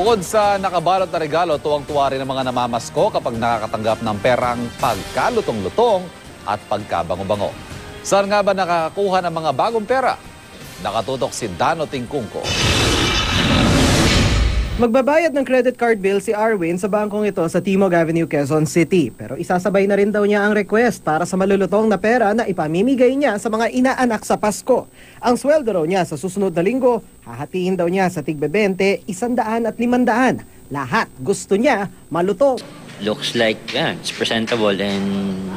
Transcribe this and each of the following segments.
Bukod sa nakabalot na regalo, tuwang-tuwa rin ang mga namamasko kapag nakakatanggap ng perang pagkalutong-lutong at pagkabango-bango. Saan nga ba nakakakuha ng mga bagong pera? Nakatutok si Dano Tingkungko. Magbabayad ng credit card bill si Arwin sa bangkong ito sa Timog Avenue, Quezon City. Pero isasabay na rin daw niya ang request para sa malulutong na pera na ipamimigay niya sa mga inaanak sa Pasko. Ang sweldo raw niya sa susunod na linggo, hahatiin daw niya sa tigbe-20, isandaan at limandaan. Lahat gusto niya malutong. looks like yeah, it's presentable and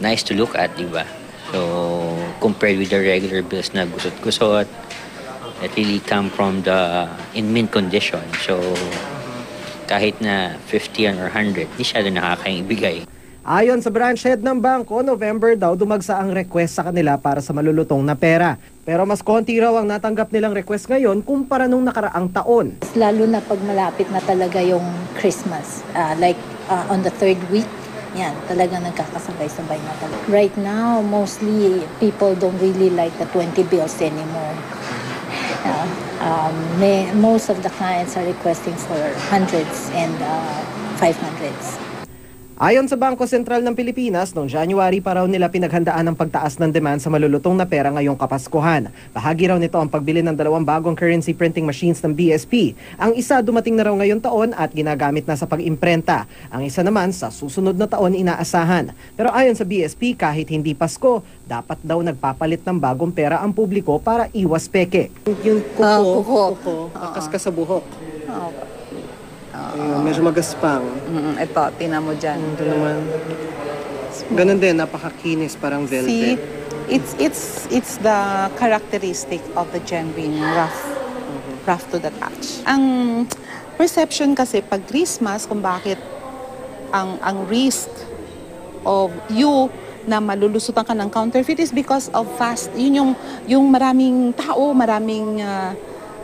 nice to look at, di ba? So, compared with the regular bills na gusot-gusot, that really come from the in mint condition. So, kahit na 50 or 100, di siya nakakaibigay. Ayon sa branch head ng bangko, November daw dumagsa ang request sa kanila para sa malulutong na pera. Pero mas konti raw ang natanggap nilang request ngayon kumpara nung nakaraang taon. Lalo na pag malapit na talaga yung Christmas. Ah, like ah, on the third week, yan, talaga nagkakasabay-sabay na talaga. Right now, mostly people don't really like the 20 bills anymore. Um, may, most of the clients are requesting for hundreds and uh, 500s. Ayon sa Bangko Sentral ng Pilipinas, noong January pa raw nila pinaghandaan ang pagtaas ng demand sa malulutong na pera ngayong Kapaskuhan. Bahagi raw nito ang pagbili ng dalawang bagong currency printing machines ng BSP. Ang isa dumating na raw ngayong taon at ginagamit na sa pag-imprenta. Ang isa naman sa susunod na taon inaasahan. Pero ayon sa BSP, kahit hindi Pasko, dapat daw nagpapalit ng bagong pera ang publiko para iwas peke. Yung kuko, Ah, kuko. kuko, kakas sa buhok. Oo. Ayun, medyo magaspang. Mm, ito, tingnan mo dyan. Ito naman. Ganun din, napakakinis, parang See, velvet. it's it's it's the characteristic of the genuine rough rough to the touch. Ang perception kasi pag Christmas kung bakit ang ang risk of you na malulusutan ka ng counterfeit is because of fast yun yung yung maraming tao, maraming ah,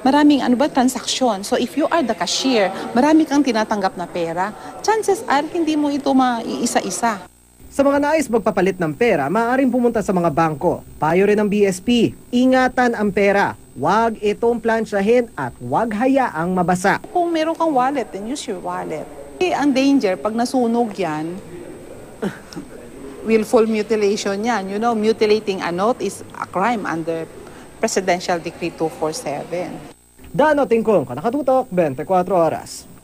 maraming ano ba transaksyon. So if you are the cashier, marami kang tinatanggap na pera, chances are hindi mo ito maiisa-isa. Sa mga nais magpapalit ng pera, maaaring pumunta sa mga bangko. Payo rin ng BSP, ingatan ang pera. Huwag itong plansyahin at huwag hayaang mabasa. Kung meron kang wallet, then use your wallet. Eh, ang danger, pag nasunog yan, willful mutilation yan. You know, mutilating a note is a crime under Presidential Decree 247. Dano Tingkong, nakatutok, 24 oras.